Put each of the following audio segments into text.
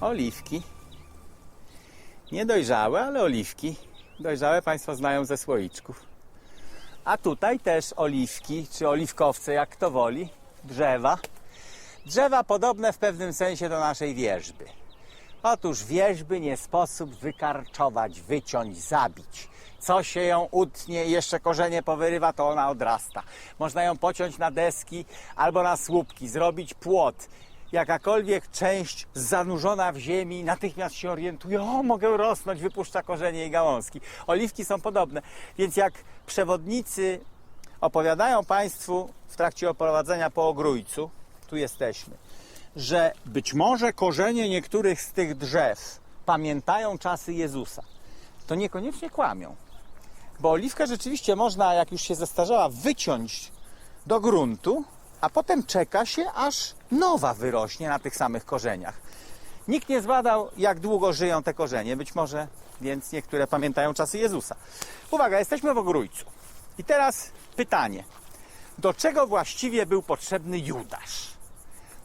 oliwki. Niedojrzałe, ale oliwki. Dojrzałe Państwo znają ze słoiczków. A tutaj też oliwki, czy oliwkowce, jak kto woli. Drzewa. Drzewa podobne w pewnym sensie do naszej wierzby. Otóż wierzby nie sposób wykarczować, wyciąć, zabić. Co się ją utnie jeszcze korzenie powyrywa, to ona odrasta. Można ją pociąć na deski albo na słupki, zrobić płot. Jakakolwiek część zanurzona w ziemi natychmiast się orientuje, o mogę rosnąć, wypuszcza korzenie i gałązki. Oliwki są podobne, więc jak przewodnicy opowiadają Państwu w trakcie oprowadzenia po ogrójcu, tu jesteśmy, że być może korzenie niektórych z tych drzew pamiętają czasy Jezusa, to niekoniecznie kłamią. Bo oliwkę rzeczywiście można, jak już się zestarzała, wyciąć do gruntu, a potem czeka się, aż nowa wyrośnie na tych samych korzeniach. Nikt nie zbadał, jak długo żyją te korzenie. Być może więc niektóre pamiętają czasy Jezusa. Uwaga, jesteśmy w ogrójcu. I teraz pytanie. Do czego właściwie był potrzebny Judasz?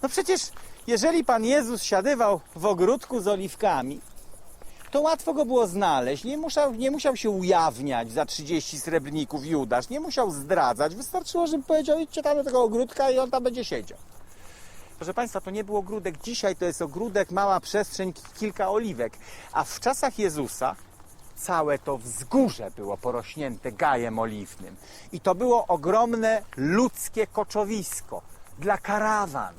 No przecież, jeżeli Pan Jezus siadywał w ogródku z oliwkami, to łatwo go było znaleźć. Nie musiał, nie musiał się ujawniać za 30 srebrników Judasz. Nie musiał zdradzać. Wystarczyło, żeby powiedział, idźcie tam do tego ogródka i on tam będzie siedział. Proszę Państwa, to nie był ogródek. Dzisiaj to jest ogródek, mała przestrzeń, ki- kilka oliwek. A w czasach Jezusa całe to wzgórze było porośnięte gajem oliwnym. I to było ogromne ludzkie koczowisko dla karawan.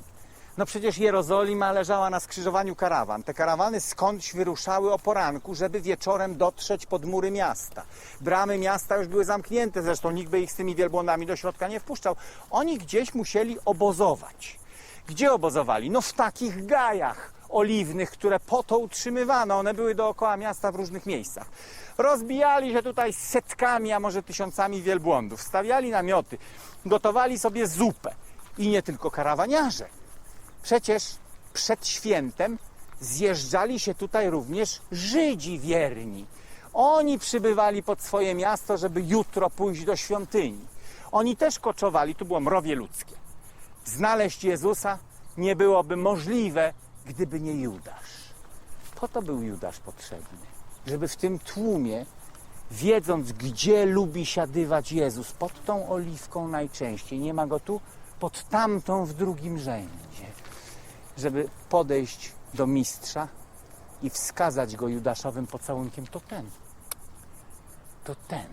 No przecież Jerozolima leżała na skrzyżowaniu karawan. Te karawany skądś wyruszały o poranku, żeby wieczorem dotrzeć pod mury miasta. Bramy miasta już były zamknięte, zresztą nikt by ich z tymi wielbłądami do środka nie wpuszczał. Oni gdzieś musieli obozować. Gdzie obozowali? No w takich gajach oliwnych, które po to utrzymywano. One były dookoła miasta w różnych miejscach. Rozbijali się tutaj setkami, a może tysiącami wielbłądów. Stawiali namioty, gotowali sobie zupę. I nie tylko karawaniarze. Przecież przed świętem zjeżdżali się tutaj również Żydzi wierni. Oni przybywali pod swoje miasto, żeby jutro pójść do świątyni. Oni też koczowali, tu było mrowie ludzkie. Znaleźć Jezusa nie byłoby możliwe, gdyby nie Judasz. Po to był Judasz potrzebny, żeby w tym tłumie, wiedząc gdzie lubi siadywać Jezus, pod tą oliwką najczęściej, nie ma go tu, pod tamtą w drugim rzędzie, żeby podejść do mistrza i wskazać go judaszowym pocałunkiem, to ten, to ten.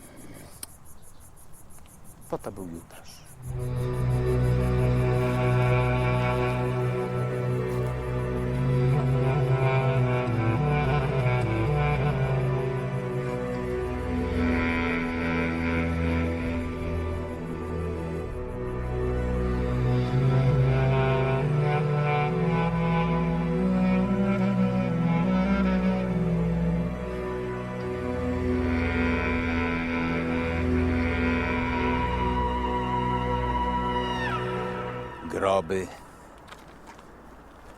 Po to był Judasz. Groby,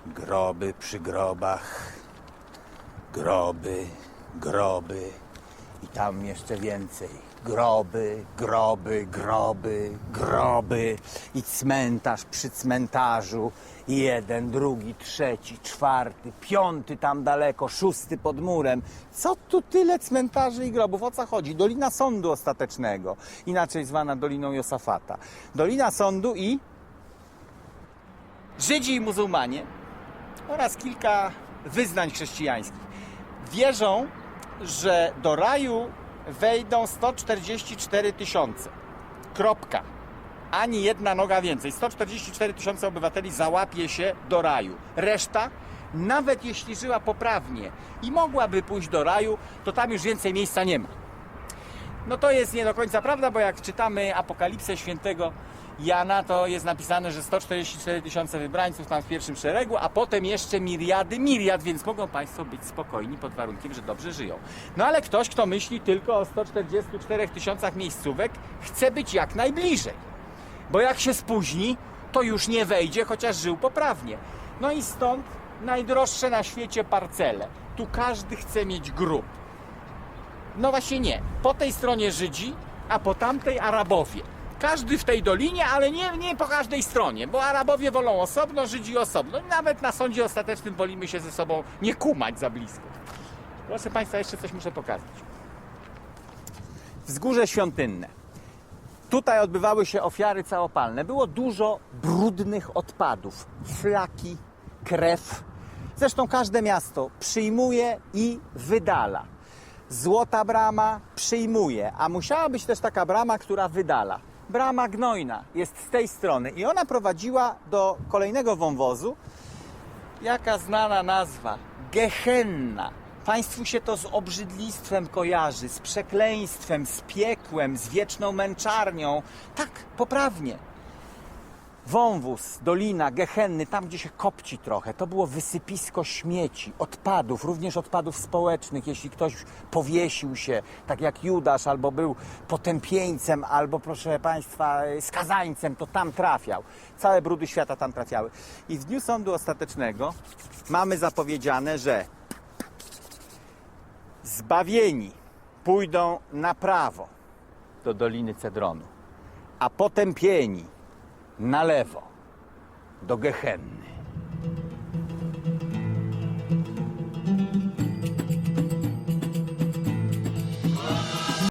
groby przy grobach, groby, groby i tam jeszcze więcej. Groby, groby, groby, groby i cmentarz przy cmentarzu. Jeden, drugi, trzeci, czwarty, piąty tam daleko, szósty pod murem. Co tu tyle cmentarzy i grobów? O co chodzi? Dolina Sądu Ostatecznego, inaczej zwana Doliną Josafata. Dolina Sądu i Żydzi i muzułmanie oraz kilka wyznań chrześcijańskich wierzą, że do raju wejdą 144 tysiące. Kropka. Ani jedna noga więcej. 144 tysiące obywateli załapie się do raju. Reszta, nawet jeśli żyła poprawnie i mogłaby pójść do raju, to tam już więcej miejsca nie ma. No to jest nie do końca prawda, bo jak czytamy Apokalipsę Świętego Jana, to jest napisane, że 144 tysiące wybrańców tam w pierwszym szeregu, a potem jeszcze miriady, miriad, więc mogą Państwo być spokojni pod warunkiem, że dobrze żyją. No ale ktoś, kto myśli tylko o 144 tysiącach miejscówek, chce być jak najbliżej. Bo jak się spóźni, to już nie wejdzie, chociaż żył poprawnie. No i stąd najdroższe na świecie parcele. Tu każdy chce mieć grób. No właśnie nie. Po tej stronie Żydzi, a po tamtej Arabowie. Każdy w tej dolinie, ale nie, nie po każdej stronie, bo Arabowie wolą osobno, Żydzi osobno. I Nawet na sądzie ostatecznym wolimy się ze sobą nie kumać za blisko. Proszę Państwa, jeszcze coś muszę pokazać. Wzgórze świątynne. Tutaj odbywały się ofiary całopalne. Było dużo brudnych odpadów, flaki, krew. Zresztą każde miasto przyjmuje i wydala. Złota brama przyjmuje, a musiała być też taka brama, która wydala. Brama gnojna jest z tej strony i ona prowadziła do kolejnego wąwozu. Jaka znana nazwa? Gehenna. Państwu się to z obrzydlistwem kojarzy, z przekleństwem, z piekłem, z wieczną męczarnią. Tak, poprawnie. Wąwóz, dolina, gehenny, tam gdzie się kopci trochę, to było wysypisko śmieci, odpadów, również odpadów społecznych. Jeśli ktoś powiesił się, tak jak Judasz, albo był potępieńcem, albo proszę Państwa, skazańcem, to tam trafiał. Całe brudy świata tam trafiały. I w dniu sądu ostatecznego mamy zapowiedziane, że zbawieni pójdą na prawo do Doliny Cedronu, a potępieni na lewo do Gehenny.